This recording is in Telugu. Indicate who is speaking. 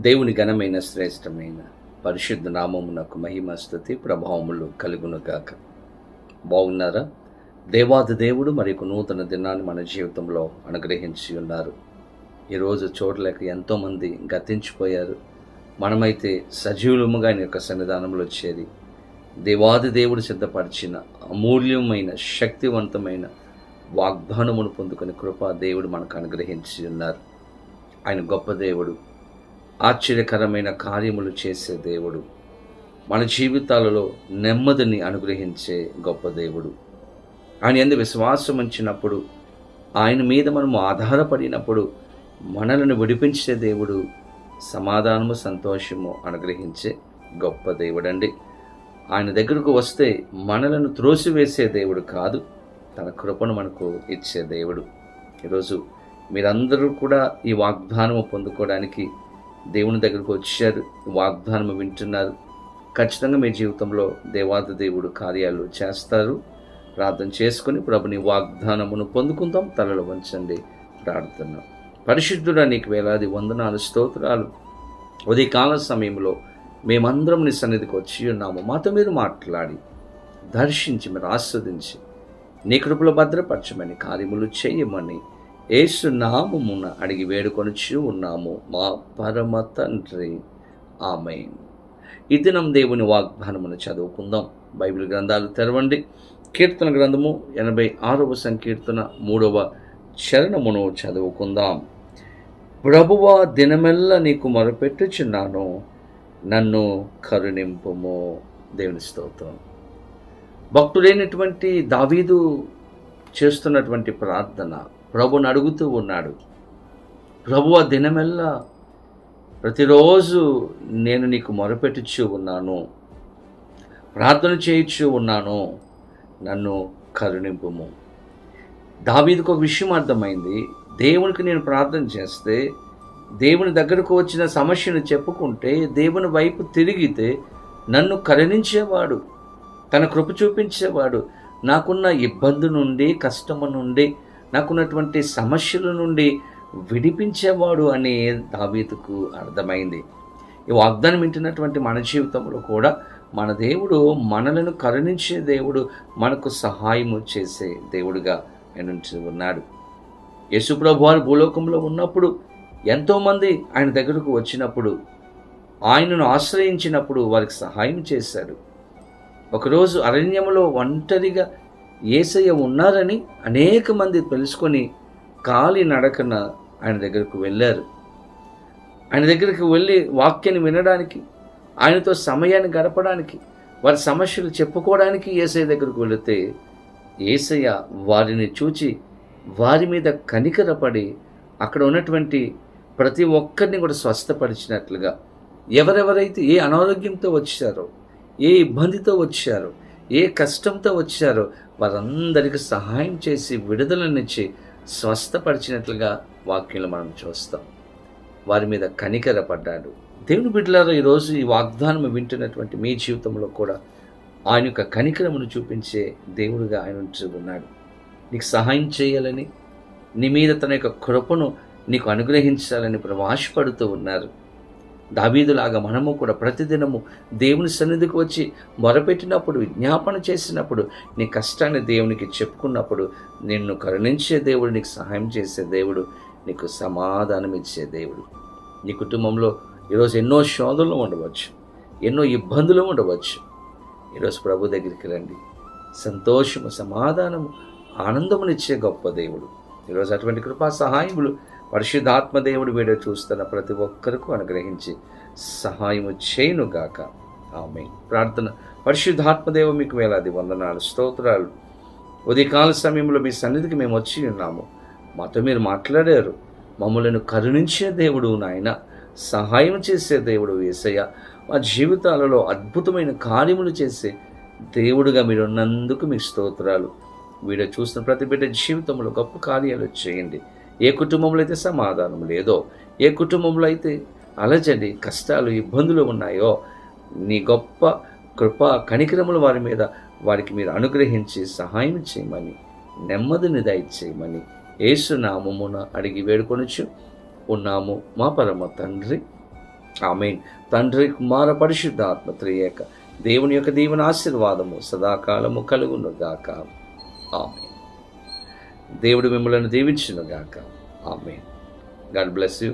Speaker 1: దేవుని ఘనమైన శ్రేష్టమైన పరిశుద్ధ నామమునకు మహిమ స్థుతి ప్రభావములు కలుగునుగాక. బాగున్నారా? దేవాది దేవుడు మరి ఒక నూతన దినాన్ని మన జీవితంలో అనుగ్రహించి ఉన్నారు. ఈరోజు చూడలేక ఎంతోమంది గతించిపోయారు. మనమైతే సజీవులముగా ఆయన యొక్క సన్నిధానంలో చేరి దేవాది దేవుడు సిద్ధపరిచిన అమూల్యమైన శక్తివంతమైన వాగ్దానమును పొందుకుని కృప దేవుడు మనకు అనుగ్రహించి ఉన్నారు. ఆయన గొప్ప దేవుడు. ఆశ్చర్యకరమైన కార్యములు చేసే దేవుడు. మన జీవితాలలో నెమ్మదిని అనుగ్రహించే గొప్ప దేవుడు. ఆయన ఎందు విశ్వాసం ఉంచినప్పుడు ఆయన మీద మనము ఆధారపడినప్పుడు మనలను విడిపించే దేవుడు సమాధానము సంతోషము అనుగ్రహించే గొప్ప దేవుడండి. ఆయన దగ్గరకు వస్తే మనలను త్రోసివేసే దేవుడు కాదు తన కృపను మనకు ఇచ్చే దేవుడు. ఈరోజు మీరందరూ కూడా ఈ వాగ్దానము పొందుకోవడానికి దేవుని దగ్గరకు వచ్చారు వాగ్దానం వింటున్నారు. ఖచ్చితంగా మీ జీవితంలో దేవాది దేవుడు కార్యాలు చేస్తారు. ప్రార్థన చేసుకుని ప్రభుని వాగ్దానమును పొందుకుందాం తలలు వంచండి ప్రార్థన. పరిశుద్ధుడా నీకు వేలాది వందనాలు స్తోత్రాలు. ఉదయకాల సమయంలో మేమందరం నీ సన్నిధికి వచ్చి ఉన్నాము. మాతో మీరు మాట్లాడి దర్శించి మీరు ఆస్వాదించి నీ కృపలో భద్రపరచమని కార్యములు చేయమని ఏసు నామమున అడిగి వేడుకొనిచి ఉన్నాము. మా పరమ తండ్రి. ఆమె ఈ దినం దేవుని వాగ్దానమును చదువుకుందాం. బైబిల్ గ్రంథాలు తెరవండి. కీర్తన గ్రంథము ఎనభై ఆరవ సంకీర్తన మూడవ చరణమును చదువుకుందాం. ప్రభువ దినమెల్ల నీకు మొరపెట్టుచున్నాను. నన్ను కరుణింపుము. దేవుని స్తోత్రం. భక్తుడైనటువంటి దావీదు చేస్తున్నటువంటి ప్రార్థన ప్రభుని అడుగుతూ ఉన్నాడు. ప్రభు ఆ దినమెల్లా ప్రతిరోజు నేను నీకు మొరపెట్టుచు ఉన్నాను. ప్రార్థన చేయొచ్చు ఉన్నాను. నన్ను కరుణింపుము. దావీదికి ఒక విషయం అర్థమైంది. దేవునికి నేను ప్రార్థన చేస్తే దేవుని దగ్గరకు వచ్చిన సమస్యను చెప్పుకుంటే దేవుని వైపు తిరిగితే నన్ను కరుణించేవాడు తన కృప చూపించేవాడు. నాకున్న ఇబ్బంది నుండి కష్టము నుండి నాకున్నటువంటి సమస్యల నుండి విడిపించేవాడు అని దావీతుకు అర్థమైంది. ఈ వాగ్దానం వింటున్నటువంటి మన జీవితంలో కూడా మన దేవుడు మనలను కరుణించే దేవుడు మనకు సహాయము చేసే దేవుడుగా ఆయన ఉన్నాడు. యశుప్రభు వారు భూలోకంలో ఉన్నప్పుడు ఎంతోమంది ఆయన దగ్గరకు వచ్చినప్పుడు ఆయనను ఆశ్రయించినప్పుడు వారికి సహాయం చేశాడు ఒకరోజు అరణ్యంలో ఒంటరిగా ఏసయ్య ఉన్నారని అనేక మంది తెలుసుకొని కాలి నడకన ఆయన దగ్గరకు వెళ్ళారు. ఆయన దగ్గరికి వెళ్ళి వాక్యాన్ని వినడానికి ఆయనతో సమయాన్ని గడపడానికి వారి సమస్యలు చెప్పుకోవడానికి ఏసయ్య దగ్గరకు వెళితే ఏసయ్య వారిని చూచి వారి మీద కనికరపడి అక్కడ ఉన్నటువంటి ప్రతి ఒక్కరిని కూడా స్వస్థపరిచినట్లుగా ఎవరెవరైతే ఏ అనారోగ్యంతో వచ్చారో ఏ ఇబ్బందితో వచ్చారో ఏ కష్టంతో వచ్చారో వారందరికీ సహాయం చేసి విడుదలనిచ్చి స్వస్థపరిచినట్లుగా వాక్యంలో మనం చూస్తాం. వారి మీద కనికరపడ్డాడు. దేవుని బిడ్డలారా ఈరోజు ఈ వాగ్దానం వింటున్నటువంటి మీ జీవితంలో కూడా ఆయన యొక్క కనికరమును చూపించే దేవుడుగా ఆయన ఉన్నాడు. నీకు సహాయం చేయాలని నీ మీద తన యొక్క కృపను నీకు అనుగ్రహించాలని ప్రవాశపడుతూ ఉన్నారు. దావీదులాగా మనము కూడా ప్రతిదినము దేవుని సన్నిధికి వచ్చి మొరపెట్టినప్పుడు విజ్ఞాపన చేసినప్పుడు నీ కష్టాన్ని దేవునికి చెప్పుకున్నప్పుడు నిన్ను కరుణించే దేవుడు నీకు సహాయం చేసే దేవుడు నీకు సమాధానం ఇచ్చే దేవుడు. నీ కుటుంబంలో ఈరోజు ఎన్నో శోధనలు ఉండవచ్చు ఎన్నో ఇబ్బందులు ఉండవచ్చు. ఈరోజు ప్రభు దగ్గరికి రండి. సంతోషము సమాధానము ఆనందమునిచ్చే గొప్ప దేవుడు. ఈరోజు అటువంటి కృపా సహాయములు పరిశుద్ధాత్మ దేవుడు వీడియో చూస్తున్న ప్రతి ఒక్కరికి అనుగ్రహించి సహాయము చేయునుగాక. ఆమె ప్రార్థన. పరిశుద్ధాత్మదేవ మీకు వేలాది వందనాలు స్తోత్రాలు. ఉదయకాల సమయంలో మీ సన్నిధికి మేము వచ్చి ఉన్నాము. మాతో మీరు మాట్లాడారు. మమ్మలను కరుణించే దేవుడు నాయన సహాయం చేసే దేవుడు వేసయ్య మా జీవితాలలో అద్భుతమైన కార్యములు చేసే దేవుడుగా మీరు ఉన్నందుకు మీకు స్తోత్రాలు. వీడియో చూస్తున్న ప్రతి బిడ్డ జీవితంలో గొప్ప కార్యాలు చేయండి. ఏ కుటుంబంలో అయితే సమాధానం లేదో ఏ కుటుంబంలో అయితే అలజడి కష్టాలు ఇబ్బందులు ఉన్నాయో నీ గొప్ప కృప కణికరములు వారి మీద వారికి మీరు అనుగ్రహించి సహాయం చేయమని నెమ్మదిని దయచేయమని యేసు అడిగి వేడుకొనొచ్చు ఉన్నాము మా పరమ తండ్రి. ఆమె తండ్రి కుమార పరిశుద్ధాత్మ త్రియేక దేవుని యొక్క దీవెన ఆశీర్వాదము సదాకాలము కలుగునుగాక. ఆమె దేవుడు మిమ్మల్ని దీవించును గాక ఆమె గాడ్ బ్లెస్ యూ.